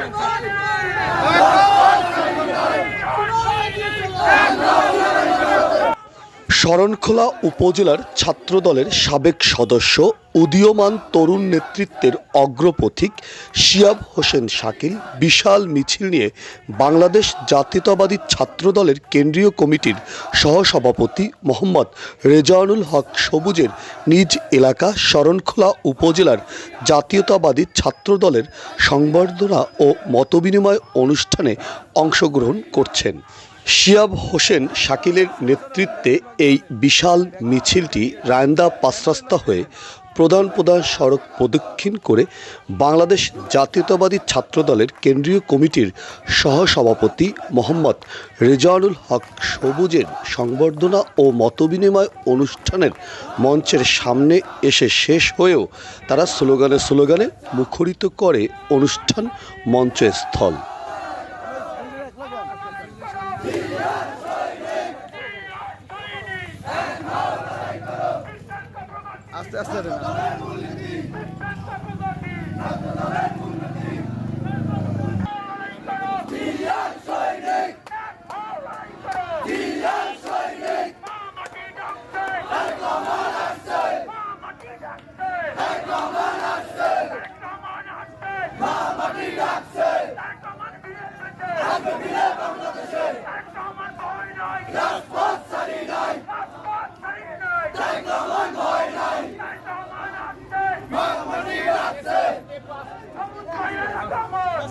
Thank you. Sharankhola উপজেলার ছাত্রদলের সাবেক সদস্য উদীয়মান তরুণ নেতৃত্বের অগ্রপথিক শিয়াব হোসেন শাকিল বিশাল মিছিল নিয়ে বাংলাদেশ জাতীয়তাবাদী ছাত্রদলের কেন্দ্রীয় কমিটির সহসভাপতি মোহাম্মদ রেজানুল হক সবুজের নিজ এলাকা শরণখোলা উপজেলার জাতীয়তাবাদী ছাত্রদলের সংবর্ধনা ও মতবিনিময় অনুষ্ঠানে অংশগ্রহণ করছেন। শিয়াব হোসেন শাকিলের নেতৃত্বে এই বিশাল মিছিলটি রায়ন্দা পাঁচরাস্তা হয়ে প্রধান প্রধান সড়ক প্রদক্ষিণ করে বাংলাদেশ জাতীয়তাবাদী ছাত্রদলের কেন্দ্রীয় কমিটির সহসভাপতি মোহাম্মদ রেজানুল হক সবুজের সংবর্ধনা ও মতবিনিময় অনুষ্ঠানের মঞ্চের সামনে এসে শেষ হয়েও তারা স্লোগানে স্লোগানে মুখরিত করে অনুষ্ঠান মঞ্চস্থল। আস্তে আস্তে রে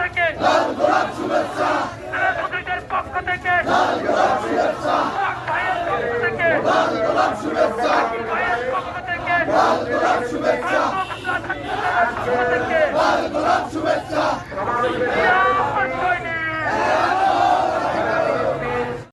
থেকে মোদীদের পক্ষ থেকে পক্ষ থেকে